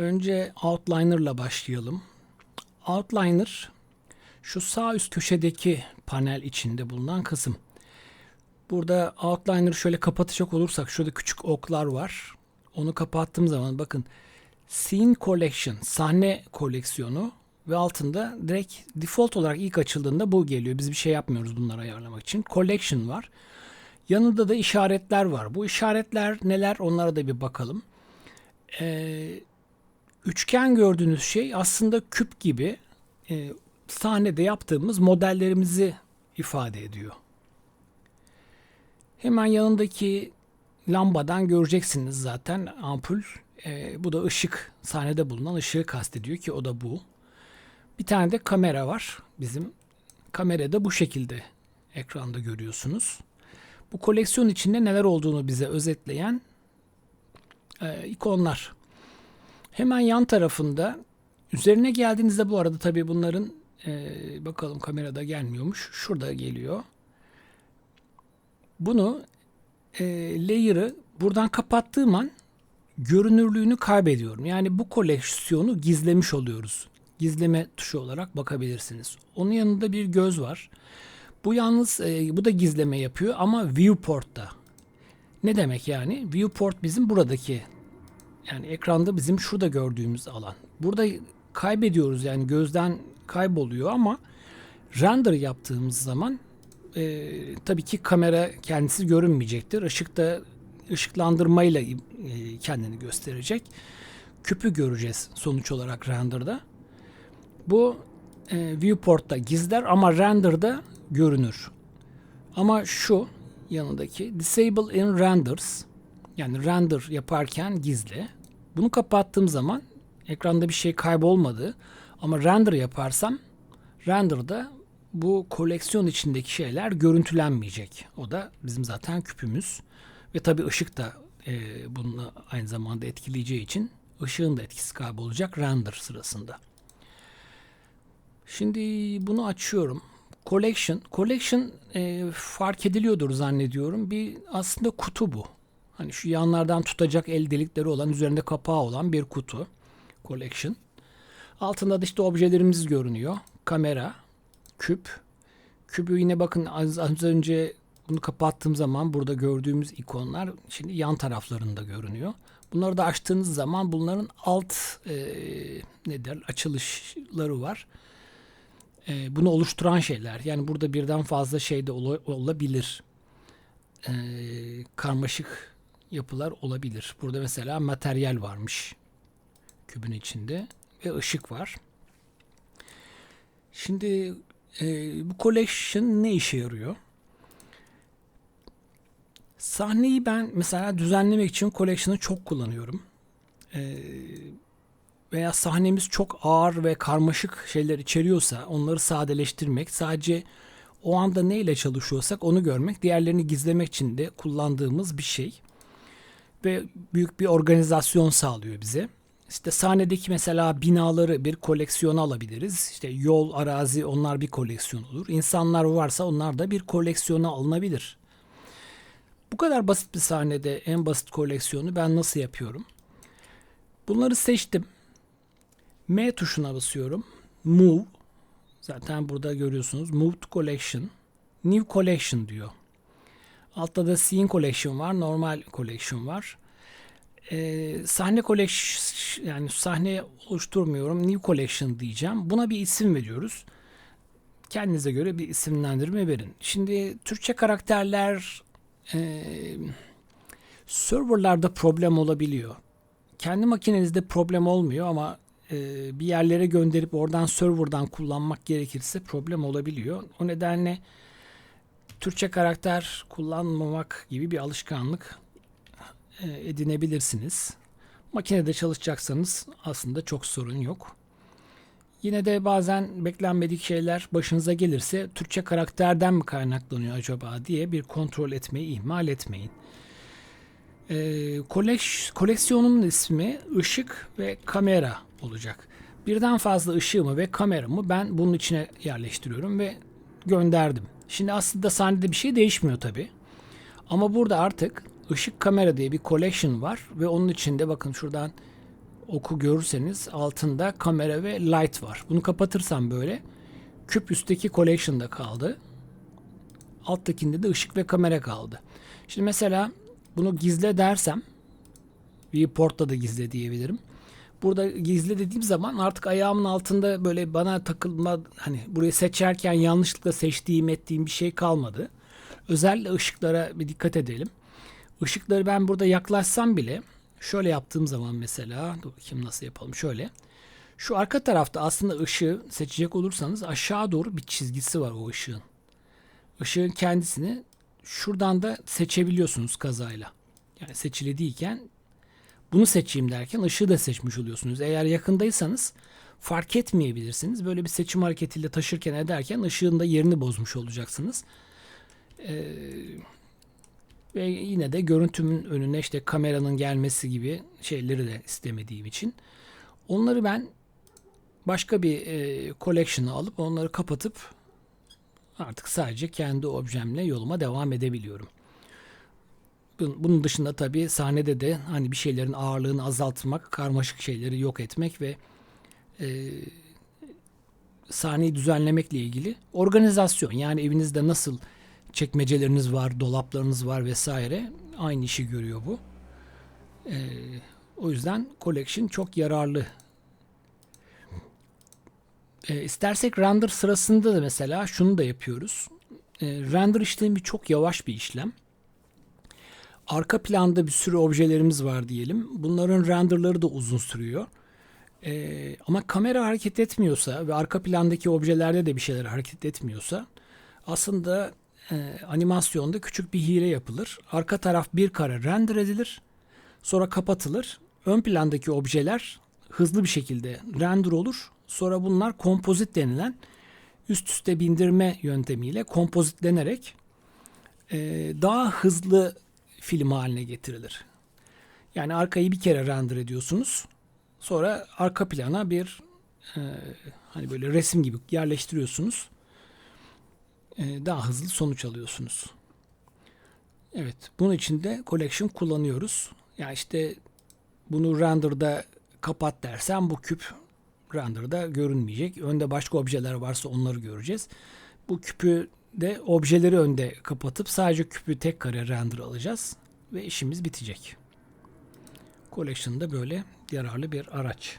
Önce Outliner başlayalım. Outliner şu sağ üst köşedeki panel içinde bulunan kısım. Burada Outliner şöyle kapatacak olursak şurada küçük oklar var. Onu kapattığım zaman bakın Scene Collection, sahne koleksiyonu ve altında direkt default olarak ilk açıldığında bu geliyor. Biz bir şey yapmıyoruz bunları ayarlamak için. Collection var. Yanında da işaretler var. Bu işaretler neler onlara da bir bakalım. Ee, üçgen gördüğünüz şey aslında küp gibi e, sahnede yaptığımız modellerimizi ifade ediyor. Hemen yanındaki lambadan göreceksiniz zaten ampul. E, bu da ışık. Sahnede bulunan ışığı kastediyor ki o da bu. Bir tane de kamera var. Bizim kamerada bu şekilde ekranda görüyorsunuz. Bu koleksiyon içinde neler olduğunu bize özetleyen e, ikonlar. Hemen yan tarafında üzerine geldiğinizde bu arada tabii bunların e, bakalım kamerada gelmiyormuş. Şurada geliyor. Bunu e, layer'ı buradan kapattığım an görünürlüğünü kaybediyorum. Yani bu koleksiyonu gizlemiş oluyoruz. Gizleme tuşu olarak bakabilirsiniz. Onun yanında bir göz var. Bu yalnız e, bu da gizleme yapıyor ama viewport'ta. Ne demek yani? Viewport bizim buradaki yani ekranda bizim şurada gördüğümüz alan. Burada kaybediyoruz yani gözden kayboluyor ama render yaptığımız zaman e, tabii ki kamera kendisi görünmeyecektir. Işıkta ışıklandırmayla e, kendini gösterecek. Küpü göreceğiz sonuç olarak render'da. Bu e, viewport'ta gizler ama render'da görünür. Ama şu yanındaki disable in renders yani render yaparken gizli. Bunu kapattığım zaman ekranda bir şey kaybolmadı ama render yaparsam render'da bu koleksiyon içindeki şeyler görüntülenmeyecek. O da bizim zaten küpümüz. Ve tabi ışık da e, bunu aynı zamanda etkileyeceği için ışığın da etkisi kaybolacak render sırasında. Şimdi bunu açıyorum. Collection. Collection e, fark ediliyordur zannediyorum. Bir aslında kutu bu. Hani şu yanlardan tutacak el delikleri olan, üzerinde kapağı olan bir kutu. Collection. Altında da işte objelerimiz görünüyor. Kamera, küp. Kübü yine bakın az, az önce bunu kapattığım zaman burada gördüğümüz ikonlar şimdi yan taraflarında görünüyor. Bunları da açtığınız zaman bunların alt e, ne der açılışları var. E, bunu oluşturan şeyler. Yani burada birden fazla şey de ol, olabilir. E, karmaşık yapılar olabilir. Burada mesela materyal varmış kübün içinde ve ışık var. Şimdi e, bu collection ne işe yarıyor? Sahneyi ben mesela düzenlemek için collection'ı çok kullanıyorum. E, veya sahnemiz çok ağır ve karmaşık şeyler içeriyorsa onları sadeleştirmek, sadece o anda neyle çalışıyorsak onu görmek, diğerlerini gizlemek için de kullandığımız bir şey. Ve büyük bir organizasyon sağlıyor bize. İşte sahnedeki mesela binaları bir koleksiyona alabiliriz. İşte yol, arazi onlar bir koleksiyon olur. İnsanlar varsa onlar da bir koleksiyona alınabilir. Bu kadar basit bir sahnede en basit koleksiyonu ben nasıl yapıyorum? Bunları seçtim. M tuşuna basıyorum. Move. Zaten burada görüyorsunuz. Move to Collection. New Collection diyor. Altta da Scene Collection var. Normal Collection var. Ee, sahne collection yani sahne oluşturmuyorum. New Collection diyeceğim. Buna bir isim veriyoruz. Kendinize göre bir isimlendirme verin. Şimdi Türkçe karakterler e, serverlarda problem olabiliyor. Kendi makinenizde problem olmuyor ama e, bir yerlere gönderip oradan serverdan kullanmak gerekirse problem olabiliyor. O nedenle Türkçe karakter kullanmamak gibi bir alışkanlık e, edinebilirsiniz. Makinede çalışacaksanız aslında çok sorun yok. Yine de bazen beklenmedik şeyler başınıza gelirse Türkçe karakterden mi kaynaklanıyor acaba diye bir kontrol etmeyi ihmal etmeyin. Ee, koleks koleksiyonun ismi ışık ve kamera olacak. Birden fazla ışığımı ve kameramı ben bunun içine yerleştiriyorum ve gönderdim. Şimdi aslında sahnede bir şey değişmiyor tabi. Ama burada artık ışık kamera diye bir collection var ve onun içinde bakın şuradan oku görürseniz altında kamera ve light var. Bunu kapatırsam böyle küp üstteki collection'da kaldı. Alttakinde de ışık ve kamera kaldı. Şimdi mesela bunu gizle dersem viewport'ta da gizle diyebilirim. Burada gizle dediğim zaman artık ayağımın altında böyle bana takılma hani burayı seçerken yanlışlıkla seçtiğim ettiğim bir şey kalmadı. Özellikle ışıklara bir dikkat edelim. Işıkları ben burada yaklaşsam bile şöyle yaptığım zaman mesela dur bakayım nasıl yapalım şöyle. Şu arka tarafta aslında ışığı seçecek olursanız aşağı doğru bir çizgisi var o ışığın. Işığın kendisini şuradan da seçebiliyorsunuz kazayla. Yani seçili değilken bunu seçeyim derken ışığı da seçmiş oluyorsunuz. Eğer yakındaysanız fark etmeyebilirsiniz. Böyle bir seçim hareketiyle taşırken ederken ışığın da yerini bozmuş olacaksınız. Ee, ve yine de görüntümün önüne işte kameranın gelmesi gibi şeyleri de istemediğim için onları ben başka bir e, collection'a alıp onları kapatıp artık sadece kendi objemle yoluma devam edebiliyorum. Bun- Bunun dışında tabii sahnede de hani bir şeylerin ağırlığını azaltmak, karmaşık şeyleri yok etmek ve e, sahneyi düzenlemekle ilgili organizasyon. Yani evinizde nasıl çekmeceleriniz var, dolaplarınız var vesaire aynı işi görüyor bu. E, o yüzden collection çok yararlı. E, istersek render sırasında da mesela şunu da yapıyoruz. E, render işlemi çok yavaş bir işlem. Arka planda bir sürü objelerimiz var diyelim. Bunların renderları da uzun sürüyor. Ee, ama kamera hareket etmiyorsa ve arka plandaki objelerde de bir şeyler hareket etmiyorsa aslında e, animasyonda küçük bir hile yapılır. Arka taraf bir kare render edilir. Sonra kapatılır. Ön plandaki objeler hızlı bir şekilde render olur. Sonra bunlar kompozit denilen üst üste bindirme yöntemiyle kompozitlenerek e, daha hızlı film haline getirilir. Yani arkayı bir kere render ediyorsunuz. Sonra arka plana bir e, hani böyle resim gibi yerleştiriyorsunuz. E, daha hızlı sonuç alıyorsunuz. Evet, bunun için de collection kullanıyoruz. Yani işte bunu render'da kapat dersem bu küp render'da görünmeyecek. Önde başka objeler varsa onları göreceğiz. Bu küpü de objeleri önde kapatıp sadece küpü tek kare render alacağız ve işimiz bitecek. Collection'da böyle yararlı bir araç.